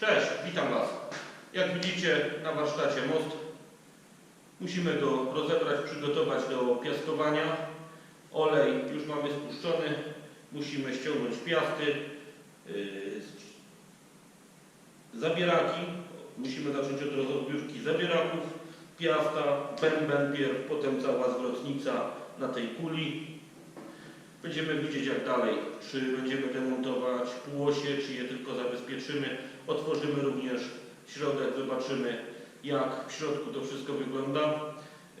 Cześć, witam Was. Jak widzicie na warsztacie most. Musimy go rozebrać, przygotować do piaskowania. Olej już mamy spuszczony. Musimy ściągnąć piasty, yy, zabieraki. Musimy zacząć od rozbiórki zabieraków, piasta, bęben pierw, potem cała zwrotnica na tej kuli. Będziemy widzieć jak dalej, czy będziemy demontować półosie, czy je tylko zabezpieczymy. Otworzymy również środek, zobaczymy jak w środku to wszystko wygląda.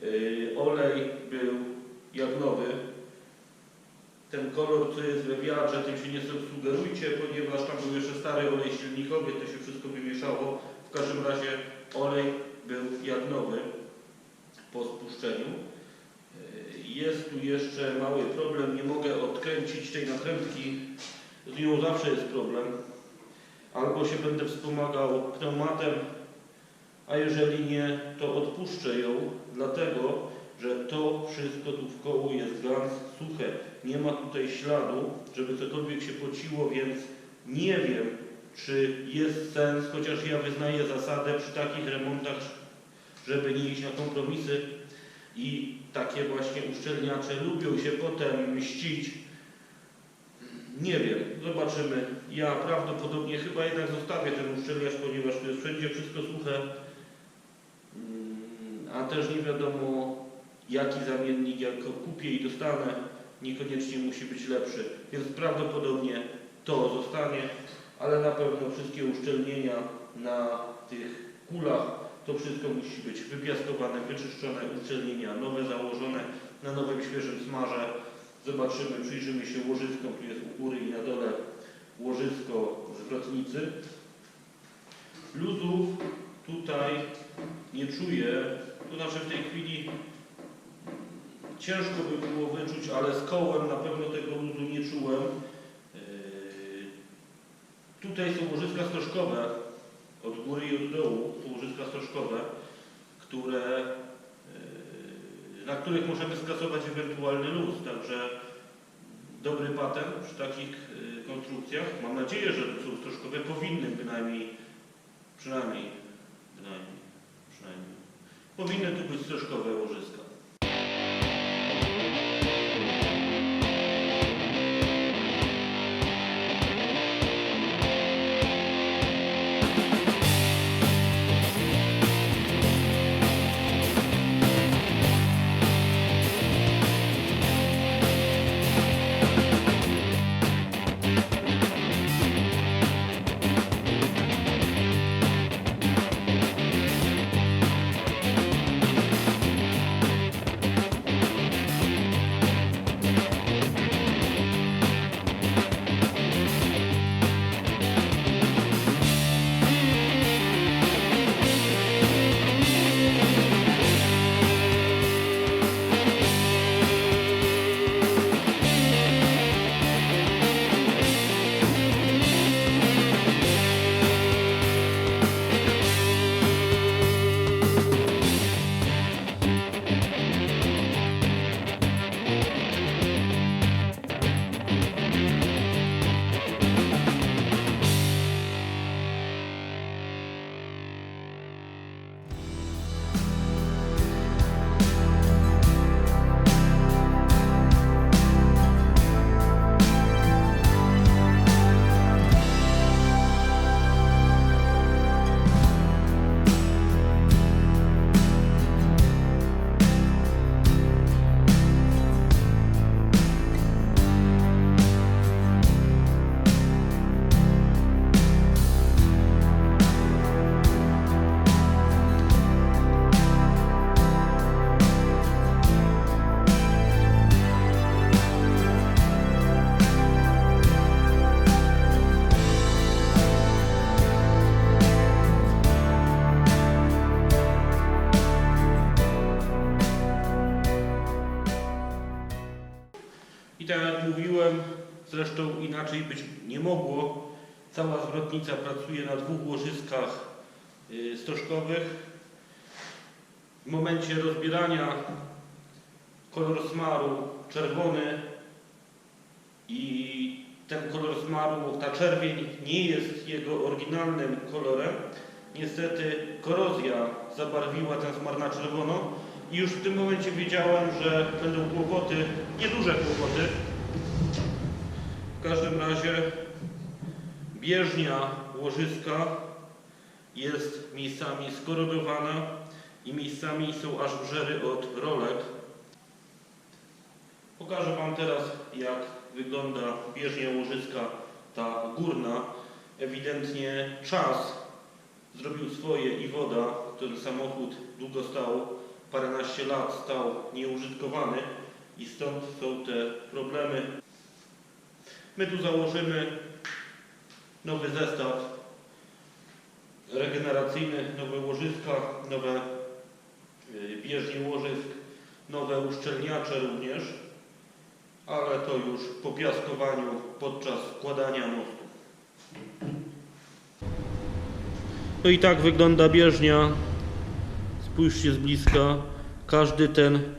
Yy, olej był jak nowy. Ten kolor, co jest we wiadrze, tym się nie sugerujcie, ponieważ tam był jeszcze stary olej silnikowy, to się wszystko wymieszało. W każdym razie olej był jak nowy po spuszczeniu. Yy, Jest tu jeszcze mały problem, nie mogę odkręcić tej nakrętki. Z nią zawsze jest problem. Albo się będę wspomagał pneumatem, a jeżeli nie, to odpuszczę ją, dlatego że to wszystko tu w koło jest gans suche. Nie ma tutaj śladu, żeby cokolwiek się pociło, więc nie wiem, czy jest sens, chociaż ja wyznaję zasadę przy takich remontach, żeby nie iść na kompromisy i takie właśnie uszczelniacze lubią się potem mścić. Nie wiem, zobaczymy. Ja prawdopodobnie chyba jednak zostawię ten uszczelniacz, ponieważ tu jest wszędzie wszystko suche. Mm, A też nie wiadomo, jaki zamiennik, jak go kupię i dostanę, niekoniecznie musi być lepszy. Więc prawdopodobnie to zostanie, ale na pewno wszystkie uszczelnienia na tych kulach, to wszystko musi być wypiaskowane, wyczyszczone, uszczelnienia nowe założone na nowym świeżym smarze. Zobaczymy, przyjrzymy się łożyskom, tu jest u góry i na dole łożysko zwrotnicy. Luzów tutaj nie czuję, to znaczy w tej chwili ciężko by było wyczuć, ale z kołem na pewno tego luzu nie czułem. Yy, Tutaj są łożyska stożkowe, od góry i od dołu są łożyska stożkowe, które, yy, na których możemy skasować ewentualny luz, także dobry patent przy takich yy, konstrukcjach. Mam nadzieję, że stożkowe, powinny bynajmniej, przynajmniej, bynajmniej, przynajmniej, powinny tu być stożkowe łożyska. Tak jak mówiłem, zresztą inaczej być nie mogło, cała zwrotnica pracuje na dwóch łożyskach y, stożkowych. W momencie rozbierania kolor smaru czerwony i ten kolor zmarł, ta czerwień nie jest jego oryginalnym kolorem. Niestety korozja zabarwiła ten smar na czerwono i już w tym momencie wiedziałem, że będą kłopoty, nieduże kłopoty. W każdym razie bieżnia łożyska jest miejscami skorodowana i miejscami są aż wrzery od rolek. Pokażę Wam teraz, jak wygląda bieżnia łożyska, ta górna. Ewidentnie czas zrobił swoje i woda. Ten samochód długo stał, paręnaście lat stał nieużytkowany i stąd są te problemy. My tu założymy nowy zestaw regeneracyjny, nowe łożyska, nowe y, bieżnie łożysk, nowe uszczelniacze również, ale to już po piaskowaniu podczas składania mostu. No i tak wygląda bieżnia. Spójrzcie z bliska. Każdy ten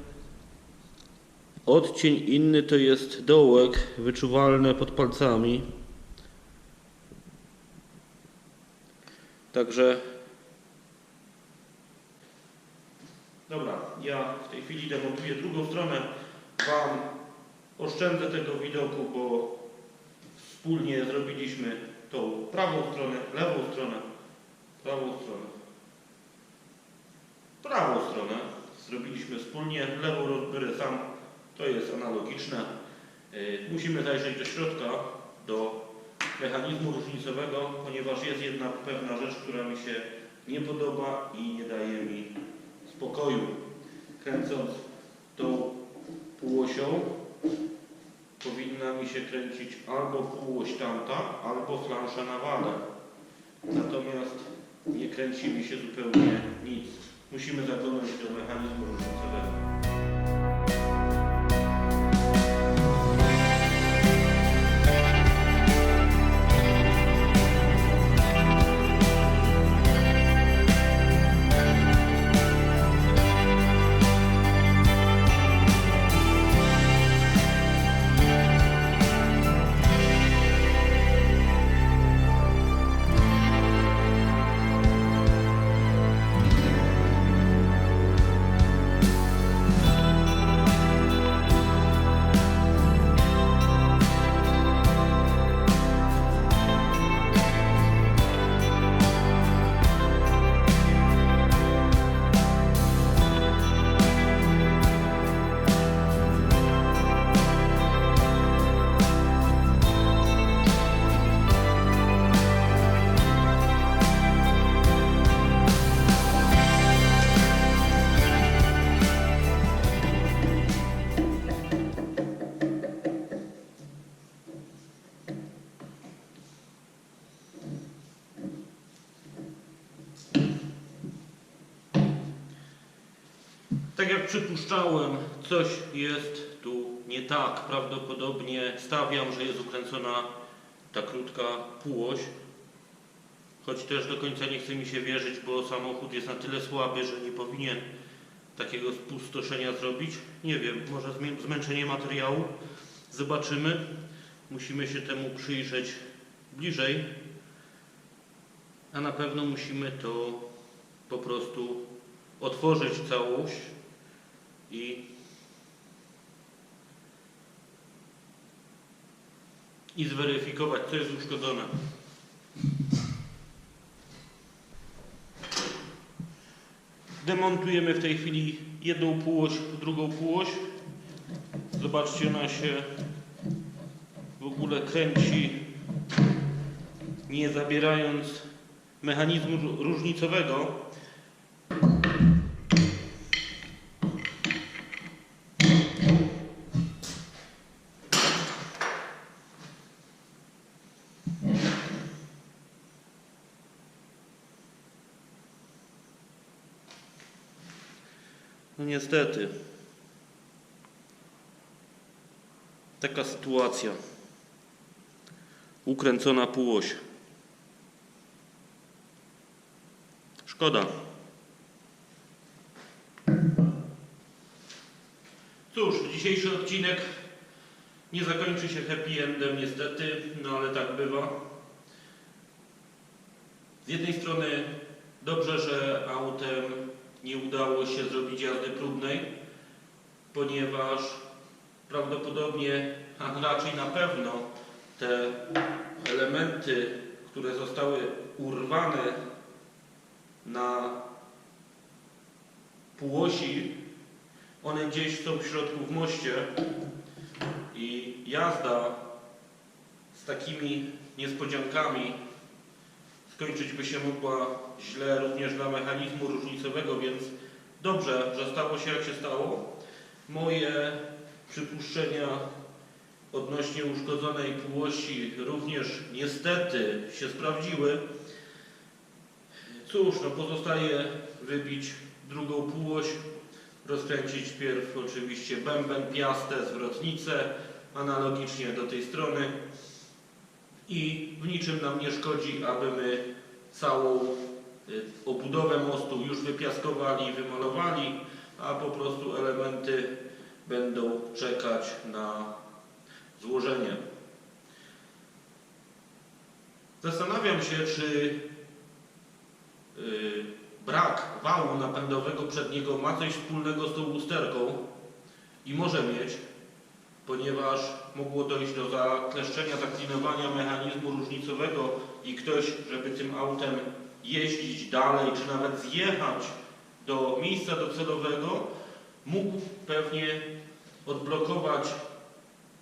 odcień inny to jest dołek, wyczuwalne pod palcami. Także Dobra, ja w tej chwili demontuję drugą stronę. Wam oszczędzę tego widoku, bo wspólnie zrobiliśmy tą prawą stronę, lewą stronę, prawą stronę, prawą stronę. Zrobiliśmy wspólnie, lewą rozbierę sam, to jest analogiczne. Yy, Musimy zajrzeć do środka, do mechanizmu różnicowego, ponieważ jest jedna pewna rzecz, która mi się nie podoba i nie daje mi spokoju. Kręcąc tą półosią powinna mi się kręcić albo półoś tamta, albo flansza na wadach. Natomiast nie kręci mi się zupełnie nic. Musimy zaglądać do mechanizmu różnicowego. Tak jak przypuszczałem, coś jest tu nie tak. Prawdopodobnie stawiam, że jest ukręcona ta krótka półoś. Choć też do końca nie chce mi się wierzyć, bo samochód jest na tyle słaby, że nie powinien takiego spustoszenia zrobić. Nie wiem, może zmęczenie materiału. Zobaczymy. Musimy się temu przyjrzeć bliżej. A na pewno musimy to po prostu otworzyć całość i, i zweryfikować, co jest uszkodzone. Demontujemy w tej chwili jedną półoś, drugą półoś. Zobaczcie, ona się w ogóle kręci, nie zabierając mechanizmu ró- różnicowego. Niestety. Taka sytuacja. Ukręcona półoś. Szkoda. Cóż, dzisiejszy odcinek Nie zakończy się happy endem niestety, no ale tak bywa. Z jednej strony dobrze, że autem nie udało się zrobić jazdy próbnej, ponieważ prawdopodobnie, a raczej na pewno te elementy, które zostały urwane na półosi, one gdzieś są w środku w moście i jazda z takimi niespodziankami skończyć by się mogła źle również dla mechanizmu różnicowego, więc dobrze, że stało się jak się stało. Moje przypuszczenia odnośnie uszkodzonej półosi również niestety się sprawdziły. Cóż, no pozostaje wybić drugą półoś, rozkręcić pierw oczywiście bęben, piastę, zwrotnicę, analogicznie do tej strony i w niczym nam nie szkodzi, aby my całą y, obudowę mostu już wypiaskowali, wymalowali, a po prostu elementy będą czekać na złożenie. Zastanawiam się, czy y, brak wału napędowego przedniego ma coś wspólnego z tą lusterką i może mieć, ponieważ mogło dojść do zakleszczenia, zaklinowania mechanizmu różnicowego i ktoś, żeby tym autem jeździć dalej, czy nawet zjechać do miejsca docelowego, mógł pewnie odblokować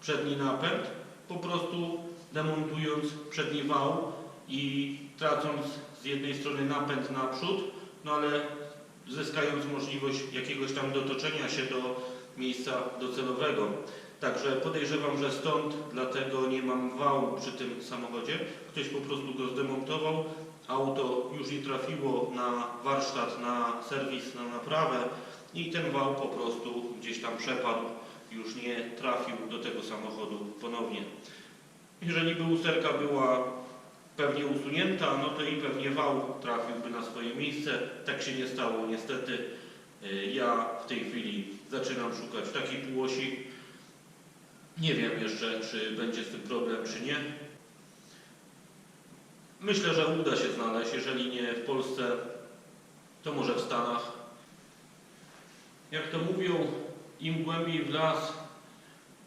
przedni napęd, po prostu demontując przedni wał i tracąc z jednej strony napęd naprzód, no ale zyskając możliwość jakiegoś tam dotoczenia się do miejsca docelowego. Także podejrzewam, że stąd dlatego nie mam wału przy tym samochodzie. Ktoś po prostu go zdemontował. Auto już nie trafiło na warsztat, na serwis, na naprawę i ten wał po prostu gdzieś tam przepadł. Już nie trafił do tego samochodu ponownie. Jeżeli by lusterka była pewnie usunięta, no to i pewnie wał trafiłby na swoje miejsce. Tak się nie stało niestety. Y, Ja w tej chwili zaczynam szukać takiej półosi. Nie wiem jeszcze, czy będzie z tym problem, czy nie. Myślę, że uda się znaleźć. Jeżeli nie w Polsce, to może w Stanach. Jak to mówią, im głębiej w las,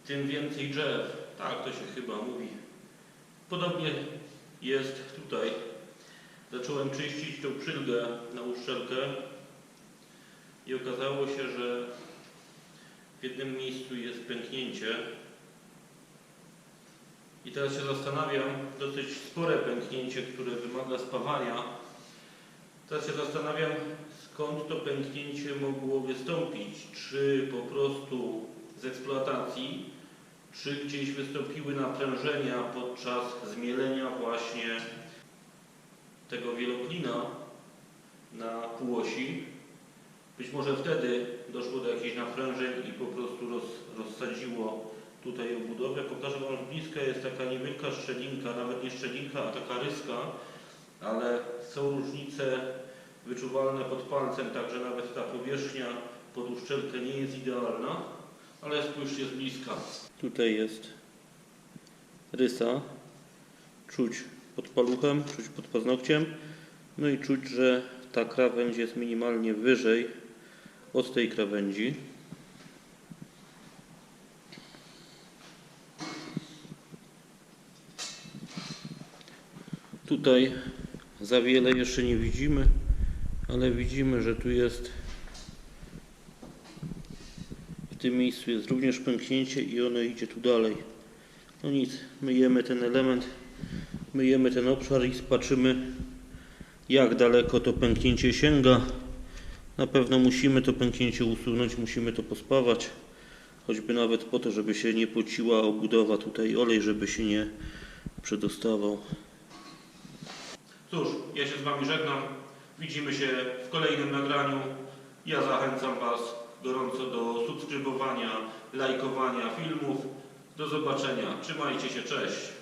tym więcej drzew. Tak to się chyba mówi. Podobnie jest tutaj. Zacząłem czyścić tą przylgę na uszczelkę i okazało się, że w jednym miejscu jest pęknięcie. I teraz się zastanawiam, dosyć spore pęknięcie, które wymaga spawania. Teraz się zastanawiam, skąd to pęknięcie mogło wystąpić. Czy po prostu z eksploatacji, czy gdzieś wystąpiły naprężenia podczas zmielenia właśnie tego wieloklina na półosi. Być może wtedy doszło do jakichś naprężeń i po prostu roz, rozsadziło tutaj obudowę. Pokażę Wam bliska, jest taka niewielka szczelinka, nawet nie szczelinka, a taka ryska, ale są różnice wyczuwalne pod palcem, także nawet ta powierzchnia pod uszczelkę nie jest idealna, ale spójrzcie z bliska. Tutaj jest rysa, czuć pod paluchem, czuć pod paznokciem, no i czuć, że ta krawędź jest minimalnie wyżej od tej krawędzi. Tutaj za wiele jeszcze nie widzimy, ale widzimy, że tu jest w tym miejscu jest również pęknięcie i ono idzie tu dalej. No nic, myjemy ten element, myjemy ten obszar i spaczymy jak daleko to pęknięcie sięga. Na pewno musimy to pęknięcie usunąć, musimy to pospawać. Choćby nawet po to, żeby się nie pociła obudowa tutaj, olej, żeby się nie przedostawał. Cóż, ja się z Wami żegnam. Widzimy się w kolejnym nagraniu. Ja zachęcam Was gorąco do subskrybowania, lajkowania filmów. Do zobaczenia. Trzymajcie się, cześć.